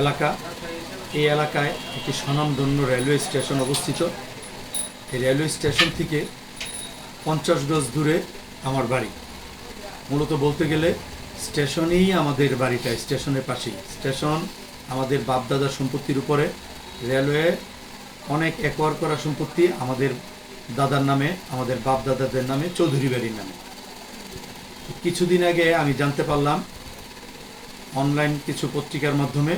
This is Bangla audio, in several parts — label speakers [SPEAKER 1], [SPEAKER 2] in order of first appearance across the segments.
[SPEAKER 1] এলাকা, এই এলাকায় একটি স্বনামধন্য রেলওয়ে স্টেশন অবস্থিত। এই রেলওয়ে স্টেশন থেকে পঞ্চাশ গজ দূরে আমার বাড়ি। মূলত বলতে গেলে স্টেশনেই আমাদের বাড়িটা, স্টেশনের পাশেই। স্টেশন আমাদের বাপদাদার সম্পত্তির উপরে। রেলওয়ে অনেক একর করা সম্পত্তি আমাদের দাদার নামে, আমাদের বাপদাদাদের নামে, চৌধুরী বাড়ির নামে। কিছুদিন আগে আমি জানতে পারলাম অনলাইন কিছু পত্রিকার মাধ্যমে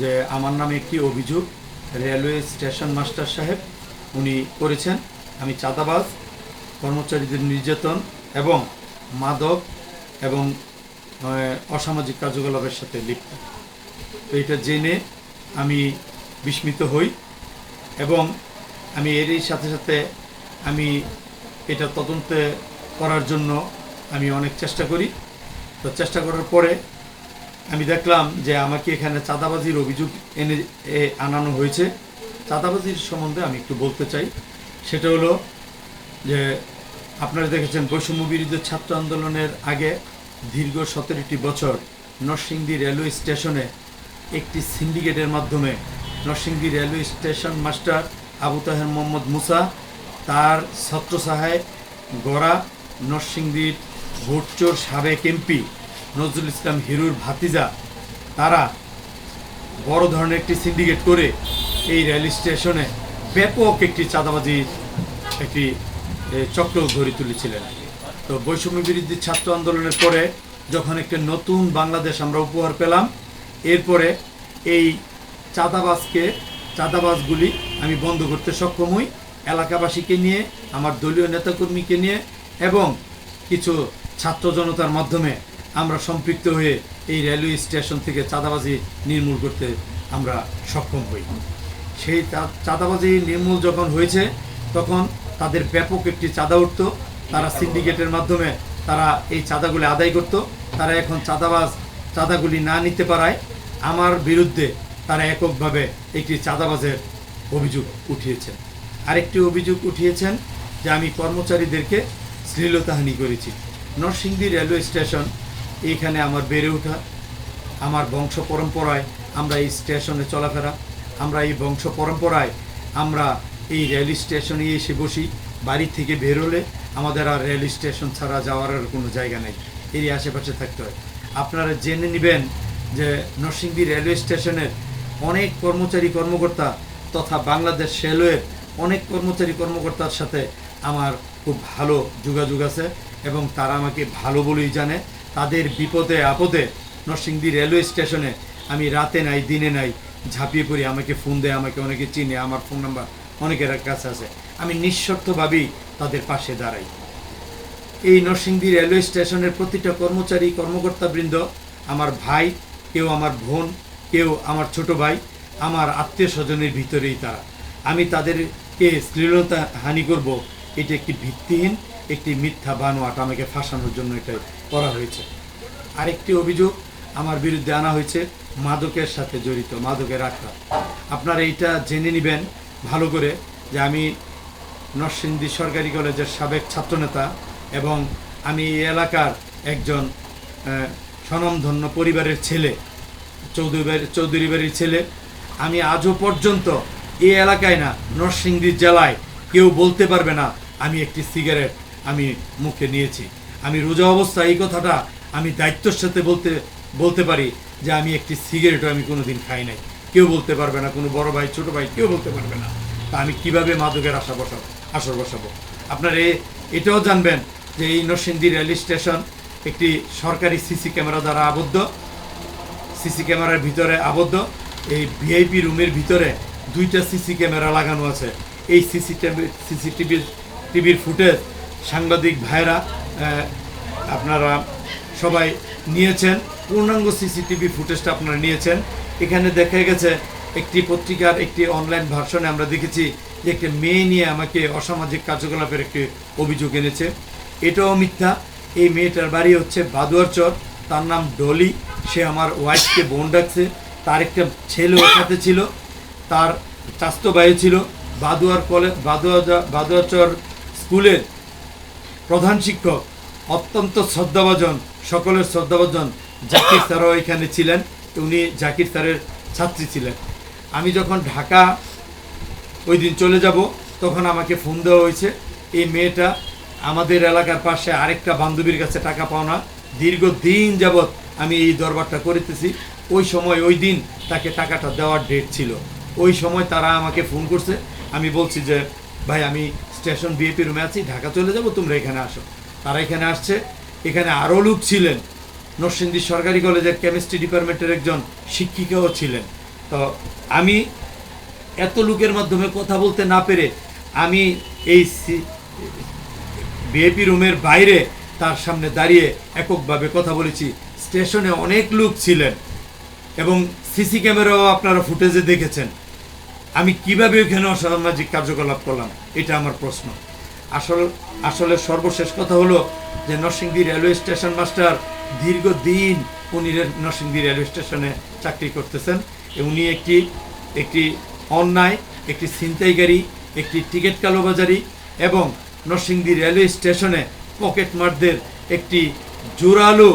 [SPEAKER 1] যে আমার নামে একটি অভিযোগ রেলওয়ে স্টেশন মাস্টার সাহেব উনি করেছেন। আমি চাঁদাবাজ, কর্মচারীদের নির্যাতন এবং মাদক এবং অসামাজিক কার্যকলাপের সাথে লিপ্ত। তো এটা জেনে আমি বিস্মিত হই এবং আমি এরই সাথে সাথে আমি এটা তদন্তে করার জন্য আমি অনেক চেষ্টা করি। তো চেষ্টা করার পরে আমি দেখলাম যে আমাকে এখানে চাঁদাবাজির অভিযোগ এনে আনানো হয়েছে। চাঁদাবাজির সম্বন্ধে আমি একটু বলতে চাই। সেটা হলো যে আপনারা দেখেছেন বৈষম্য বিরুদ্ধে ছাত্র আন্দোলনের আগে দীর্ঘ সতেরোটি বছর নরসিংদী রেলওয়ে স্টেশনে একটি সিন্ডিকেটের মাধ্যমে Narsingdi railway station master Abu Taher Mohammad Musa, তার ছাত্র সহায় গড়া নরসিংদীর ভোটচোর সাবেক এমপি নজরুল ইসলাম হিরুর ভাতিজা, তারা বড় ধরনের একটি সিন্ডিকেট করে এই রেল স্টেশনে ব্যাপক একটি চাঁদাবাজির একটি চক্র গড়ে তুলেছিলেন। তো বৈষম্য বিরোধী ছাত্র আন্দোলনের পরে যখন একটি নতুন বাংলাদেশ আমরা উপহার পেলাম, এরপরে এই চাঁদাবাজকে, চাঁদাবাজগুলি আমি বন্ধ করতে সক্ষম হই এলাকাবাসীকে নিয়ে, আমার দলীয় নেতাকর্মীকে নিয়ে এবং কিছু ছাত্র জনতার মাধ্যমে আমরা সম্পৃক্ত হয়ে এই রেলওয়ে স্টেশন থেকে চাঁদাবাজি নির্মূল করতে আমরা সক্ষম হই। সেই চাঁদাবাজি নির্মূল যখন হয়েছে, তখন তাদের ব্যাপক একটি চাঁদা উঠত। তারা সিন্ডিকেটের মাধ্যমে তারা এই চাঁদাগুলি আদায় করত। তারা এখন চাঁদাবাজ, চাঁদাগুলি না নিতে পারায় আমার বিরুদ্ধে তারা এককভাবে একটি চাঁদাবাজের অভিযোগ উঠিয়েছেন। আরেকটি অভিযোগ উঠিয়েছেন যে আমি কর্মচারীদেরকে শ্লীলতাহানি করেছি। নরসিংদী রেলওয়ে স্টেশন এইখানে আমার বেড়ে ওঠা, আমার বংশ পরম্পরায় আমরা এই স্টেশনে চলাফেরা, আমরা এই বংশ পরম্পরায় আমরা এই রেল স্টেশনে এসে বসি, বাড়ি থেকে বেরোলে আমাদের আর রেল স্টেশন ছাড়া যাওয়ার আর কোনো জায়গা নেই এরই আশেপাশে থাকতে হয়। আপনারা জেনে নেবেন যে নরসিংদী রেলওয়ে স্টেশনের অনেক কর্মচারী কর্মকর্তা তথা বাংলাদেশ রেলওয়ের অনেক কর্মচারী কর্মকর্তার সাথে আমার খুব ভালো যোগাযোগ আছে এবং তারা আমাকে ভালো বলেই জানে। তাদের বিপদে, আপদে নরসিংদী রেলওয়ে স্টেশনে আমি রাতে নাই, দিনে নাই ঝাঁপিয়ে পড়ি। আমাকে ফোন দেয়, আমাকে অনেকে চিনে, আমার ফোন নাম্বার অনেকের কাছে আছে। আমি নিঃস্বার্থভাবেই তাদের পাশে দাঁড়াই। এই নরসিংদী রেলওয়ে স্টেশনের প্রতিটা কর্মচারী, কর্মকর্তাবৃন্দ, আমার ভাই, কেউ আমার বোন, কেউ আমার ছোট ভাই, আমার আত্মীয় স্বজনের ভিতরেই তারা। আমি তাদেরকে শ্লীলতা হানি করব এটি একটি ভিত্তিহীন, একটি মিথ্যা বানোয়াট আমাকে ফাঁসানোর জন্য এটা করা হয়েছে। আরেকটি অভিযোগ আমার বিরুদ্ধে আনা হয়েছে, মাদকের সাথে জড়িত, মাদকের আখড়া আপনারা এইটা জেনে নেবেন ভালো করে যে আমি নরসিংদী সরকারি কলেজের সাবেক ছাত্রনেতা এবং আমি এই এলাকার একজন স্বনামধন্য পরিবারের ছেলে, চৌধুরী চৌধুরী বাড়ির ছেলে। আমি আজও পর্যন্ত এই এলাকায় না, নরসিংদী জেলায় কেউ বলতে পারবে না আমি একটি সিগারেট আমি মুখে নিয়েছি। আমি রোজা অবস্থায় এই কথাটা আমি দায়িত্বের সাথে বলতে বলতে পারি যে আমি একটি সিগারেটও আমি কোনোদিন খাই নাই। কেউ বলতে পারবে না, কোনো বড় ভাই, ছোট ভাই, কেউ বলতে পারবে না। তা আমি কীভাবে মাদকের আশা বসাবো, আসর বসাবো? আপনারা এ- এটাও জানবেন যে এই নরসিংদী রেল স্টেশন একটি সরকারি সিসি ক্যামেরা দ্বারা আবদ্ধ। সিসি ক্যামেরার ভিতরে আবদ্ধ। এই ভিআইপি রুমের ভিতরে দুইটা সিসি ক্যামেরা লাগানো আছে। এই সিসিটিভি সিসিটিভি টিভির ফুটেজ, সাংবাদিক ভাইরা আপনারা সবাই নিয়েছেন। পূর্ণাঙ্গ সিসিটিভি ফুটেজটা আপনারা নিয়েছেন। এখানে দেখা গেছে, একটি পত্রিকার একটি অনলাইন ভার্সনে আমরা দেখেছি যে একটি মেয়ে নিয়ে আমাকে অসামাজিক কার্যকলাপের একটি অভিযোগ এনেছে। এটাও মিথ্যা। এই মেয়েটার বাড়ি হচ্ছে বাদুয়ারচর তার নাম ডলি। সে আমার ওয়াইফকে বোন ডাকছে। তার একটা ছেলে ওর সাথে ছিল। তার চাস্তো ভাই ছিল। বাদুয়ার কলেজ বাদুয়া বাদুয়ারচর স্কুলের প্রধান শিক্ষক, অত্যন্ত শ্রদ্ধাভাজন, সকলের শ্রদ্ধাভাজন জাকির স্যারও এখানে ছিলেন। উনি জাকির স্যারের ছাত্রী ছিলেন। আমি যখন ঢাকা ওই দিন চলে যাব, তখন আমাকে ফোন দেওয়া হয়েছে, এই মেয়েটা আমাদের এলাকার পাশে আরেকটা বান্ধবীর কাছে টাকা পাওনা দীর্ঘদিন যাবৎ আমি এই দরবারটা করিতেছি। ওই সময় ওই দিন তাকে টাকাটা দেওয়ার ডেট ছিল। ওই সময় তারা আমাকে ফোন করছে। আমি বলছি যে, ভাই, আমি স্টেশন বিএপি রুমে আছি, ঢাকা চলে যাব, তোমরা এখানে আসো। তারা এখানে আসছে, এখানে আরও লোক ছিলেন। নরসিংদী সরকারি কলেজের কেমিস্ট্রি ডিপার্টমেন্টের একজন শিক্ষিকাও ছিলেন। তো আমি এত লোকের মাধ্যমে কথা বলতে না পেরে আমি এই বিএপি রুমের বাইরে তার সামনে দাঁড়িয়ে এককভাবে কথা বলেছি। স্টেশনে অনেক লোক ছিলেন এবং সিসি ক্যামেরাও আপনারা ফুটেজে দেখেছেন। আমি কীভাবে ওইখানে অসামাজিক কার্যকলাপ করলাম, এটা আমার প্রশ্ন। আসল, আসলে সর্বশেষ কথা হলো যে নরসিংদী রেলওয়ে স্টেশন মাস্টার দীর্ঘদিন উনি নরসিংদী রেলওয়ে স্টেশনে চাকরি করতেছেন। উনি একটি একটি অন্যায়, একটি ছিনতাইকারী একটি টিকিট কালোবাজারি এবং নরসিংদী রেলওয়ে স্টেশনে পকেট মারদের একটি জোরালো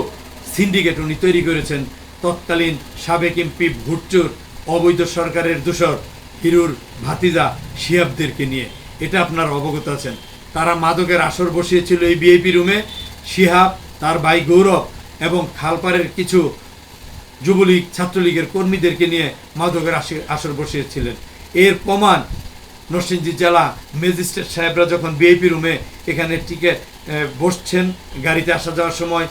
[SPEAKER 1] সিন্ডিকেট উনি তৈরি করেছেন। তৎকালীন সাবেক এমপি ভুট্টোর অবৈধ সরকারের দূষর হিরুর ভাতিজা শিহাবদেরকে নিয়ে। এটা আপনারা অবগত আছেন। তারা মাদকের আসর বসিয়েছিল এই বিএপি রুমে। শিহাব, তার ভাই গৌরব এবং খালপাড়ের কিছু যুবলীগ, ছাত্রলীগের কর্মীদেরকে নিয়ে মাদকের আসর বসিয়েছিলেন। এর প্রমাণ নরসিংদী জেলা ম্যাজিস্ট্রেট সাহেবরা যখন বিআইপি রুমে এখানে টিকে বসছেন, গাড়িতে আসা যাওয়ার সময়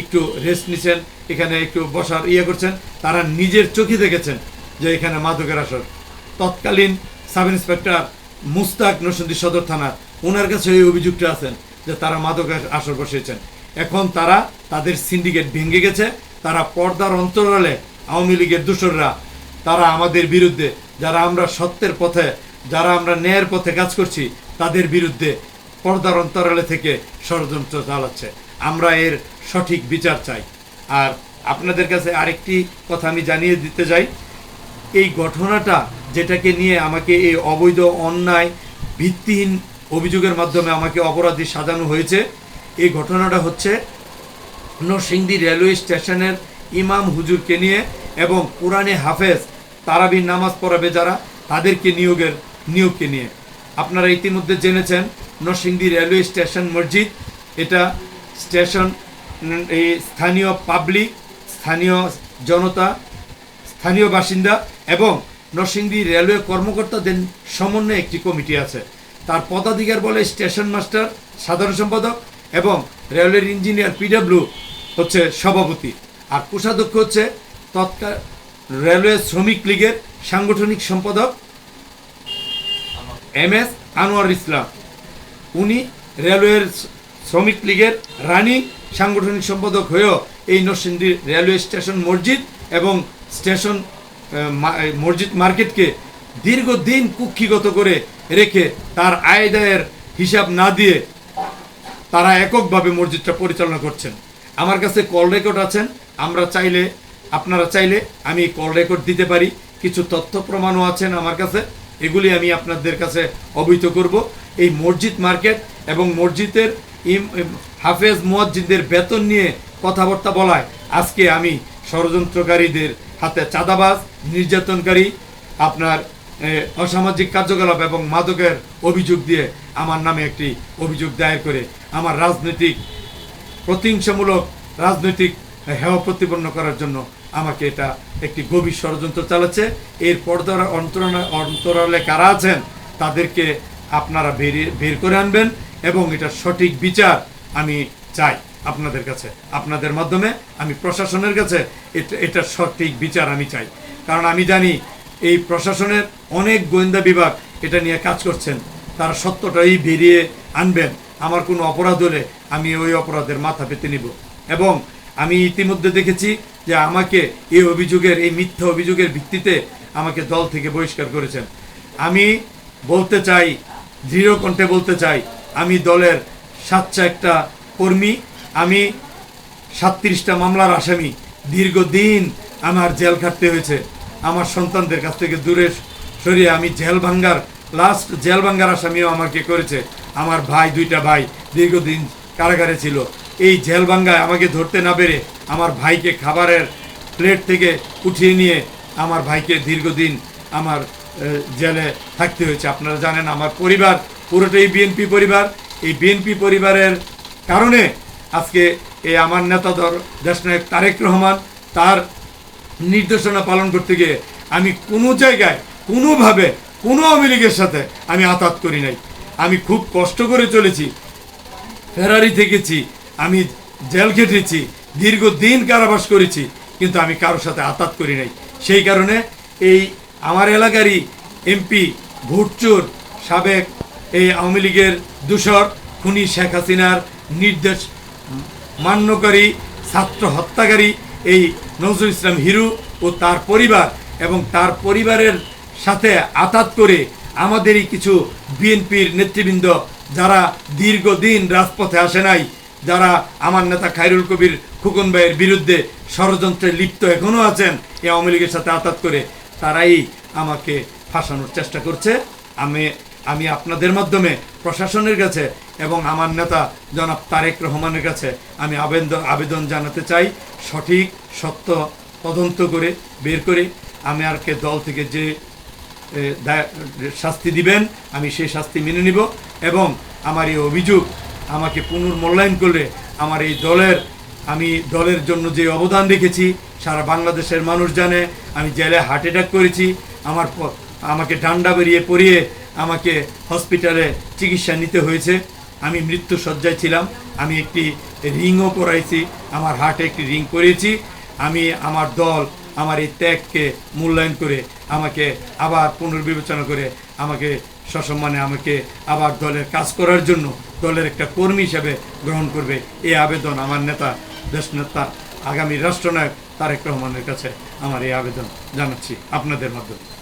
[SPEAKER 1] একটু রেস্ট নিছেন, এখানে একটু বসার ইয়ে করছেন, তারা নিজের চোখে দেখেছেন যে এখানে মাদকের আসর। তৎকালীন সাব ইন্সপেক্টর মুস্তাক নরসিংদী সদর থানার ওনার কাছে এই অভিযোগটা আছেন যে তারা মাদকের আসর বসিয়েছেন। এখন তারা তাদের সিন্ডিকেট ভেঙে গেছে, তারা পর্দার অন্তরালে আওয়ামী লীগের দূষণরা তারা আমাদের বিরুদ্ধে, যারা আমরা সত্যের পথে, যারা আমরা ন্যায়ের পথে কাজ করছি, তাদের বিরুদ্ধে পর্দার অন্তরালে থেকে ষড়যন্ত্র চালাচ্ছে। আমরা এর সঠিক বিচার চাই। আর আপনাদের কাছে আরেকটি কথা আমি জানিয়ে দিতে চাই। এই ঘটনাটা যেটাকে নিয়ে আমাকে এই অবৈধ অন্যায় ভিত্তিহীন অভিযোগের মাধ্যমে আমাকে অপরাধী সাজানো হয়েছে, এই ঘটনাটা হচ্ছে নরসিংদী রেলওয়ে স্টেশনের ইমাম হুজুরকে নিয়ে এবং কোরআনে হাফেজ তারাবির নামাজ পড়াবে যারা, তাদেরকে নিয়োগের, নিয়োগকে নিয়ে। আপনারা ইতিমধ্যে জেনেছেন, নরসিংদী রেলওয়ে স্টেশন মসজিদ, এটা স্টেশন, এই স্থানীয় পাবলিক, স্থানীয় জনতা, স্থানীয় বাসিন্দা এবং নরসিংদী রেলওয়ে কর্মকর্তাদের সমন্বয়ে একটি কমিটি আছে। তার পদাধিকার বলে স্টেশন মাস্টার, সাধারণ সম্পাদক এবং রেলওয়ের ইঞ্জিনিয়ার পিডাব্লিউ হচ্ছে সভাপতি। আর কোষাধ্যক্ষ হচ্ছে তৎকাল রেলওয়ে শ্রমিক লীগের সাংগঠনিক সম্পাদক এম এস আনোয়ার ইসলাম। উনি রেলওয়ের শ্রমিক লীগের রানিং সাংগঠনিক সম্পাদক হয়েও এই নরসিংদী রেলওয়ে স্টেশন মসজিদ এবং স্টেশন মসজিদ মার্কেটকে দীর্ঘদিন কুক্ষিগত করে রেখে তার আয়দায়ের হিসাব না দিয়ে তারা এককভাবে মসজিদটা পরিচালনা করছেন। আমার কাছে কল রেকর্ড আছেন, আমরা চাইলে, আপনারা চাইলে আমি কল রেকর্ড দিতে পারি, কিছু তথ্য প্রমাণও আছেন আমার কাছে, এগুলি আমি আপনাদের কাছে অবহিত করব। এই মসজিদ মার্কেট এবং মসজিদের ইম, হাফেজ মুয়াজ্জিনদের বেতন নিয়ে কথাবার্তা বলায় আজকে আমি ষড়যন্ত্রকারীদের হাতে চাঁদাবাজ, নির্যাতনকারী, আপনার অসামাজিক কার্যকলাপ এবং মাদকের অভিযোগ দিয়ে আমার নামে একটি অভিযোগ দায়ের করে আমার রাজনৈতিক, প্রতিহিংসামূলক রাজনৈতিক হেয় প্রতিপন্ন করার জন্য আমাকে এটা একটি গভীর ষড়যন্ত্র চালাচ্ছে। এর পর্দার অন্তরালে অন্তরালে কারা আছেন, তাদেরকে আপনারা বেরিয়ে, বের করে আনবেন এবং এটা সঠিক বিচার আমি চাই। আপনাদের কাছে, আপনাদের মাধ্যমে আমি প্রশাসনের কাছে এটা এটার সঠিক বিচার আমি চাই। কারণ আমি জানি এই প্রশাসনের অনেক গোয়েন্দা বিভাগ এটা নিয়ে কাজ করছেন। তারা সত্যটাই বেরিয়ে আনবেন। আমার কোনো অপরাধ হলে আমি ওই অপরাধের মাথা পেতে নিব। এবং আমি ইতিমধ্যে দেখেছি যে আমাকে এই অভিযোগের, এই মিথ্যা অভিযোগের ভিত্তিতে আমাকে দল থেকে বহিষ্কার করেছেন। আমি বলতে চাই, দৃঢ় কণ্ঠে বলতে চাই, আমি দলের সাচ্চা একটা কর্মী আমি সাতত্রিশটা মামলার আসামি দীর্ঘদিন আমার জেল খাটতে হয়েছে। আমার সন্তানদের কাছ থেকে দূরে সরিয়ে আমি জেল ভাঙ্গার লাস্ট জেল ভাঙ্গার আসামিও আমাকে করেছে। আমার ভাই, দুইটা ভাই দীর্ঘদিন কারাগারে ছিল। এই জেল ভাঙ্গায় আমাকে ধরতে না পেরে আমার ভাইকে খাবারের প্লেট থেকে উঠিয়ে নিয়ে আমার ভাইকে দীর্ঘদিন আমার জেলে থাকতে হয়েছে। আপনারা জানেন আমার পরিবার পুরোটাই বিএনপি পরিবার। এই বিএনপি পরিবারের কারণে আজকে এই আমার নেতা দর দেশনায়ক তারেক রহমান, তার নির্দেশনা পালন করতে গিয়ে আমি কোনো জায়গায়, কোনোভাবে, কোনো আওয়ামী লীগের সাথে আমি আতাত করি নাই। আমি খুব কষ্ট করে চলেছি, ফেরারি থেকেছি, আমি জেল খেটেছি, দীর্ঘদিন কারাবাস করেছি, কিন্তু আমি কারোর সাথে আতাত করি নাই। সেই কারণে এই আমার এলাকারই এমপি, ভোটচোর, সাবেক এই আওয়ামী লীগের দূষর খুনি শেখ হাসিনার নির্দেশ মান্যকারী, ছাত্র হত্যাকারী এই নজরুল ইসলাম হিরু ও তার পরিবার এবং তার পরিবারের সাথে আতাত করে আমাদেরই কিছু বিএনপির নেতৃবৃন্দ যারা দীর্ঘদিন রাজপথে আসে নাই, যারা আমার নেতা খাইরুল কবির খুকন ভাইয়ের বিরুদ্ধে ষড়যন্ত্রে লিপ্ত এখনও আছেন, এই আওয়ামী লীগের সাথে আতাত করে তারাই আমাকে ফাঁসানোর চেষ্টা করছে। আমি আমি আপনাদের মাধ্যমে প্রশাসনের কাছে এবং আমার নেতা জনাব তারেক রহমানের কাছে আমি আবেদন আবেদন জানাতে চাই, সঠিক, সত্য তদন্ত করে, বের করে। আমি আরকে দল থেকে যে শাস্তি দিবেন, আমি সেই শাস্তি মেনে নিব এবং আমার এই অভিযোগ আমাকে পুনর্মূল্যায়ন করলে আমার এই দলের, আমি দলের জন্য যে অবদান রেখেছি, সারা বাংলাদেশের মানুষ জানে, আমি জেলে হার্ট অ্যাটাক করেছি, আমার আমাকে ডান্ডা বেরিয়ে পড়িয়ে আমাকে হসপিটালে চিকিৎসা নিতে হয়েছে। আমি মৃত্যু সজ্জায় ছিলাম। আমি একটি রিংও পরাইছি। আমার হার্টে একটি রিং পরিয়েছি। আমি আমার দল, আমার এই ত্যাগকে মূল্যায়ন করে আমাকে আবার পুনর্বিবেচনা করে আমাকে সসম্মানে আমাকে আবার দলের কাজ করার জন্য দলের একটা কর্মী হিসেবে গ্রহণ করবে। এই আবেদন আমার নেতা দেশ নেতা আগামী রাষ্ট্রনায়ক তারেক রহমানের কাছে। আমার এই আবেদন জানাচ্ছি আপনাদের মাধ্যমে।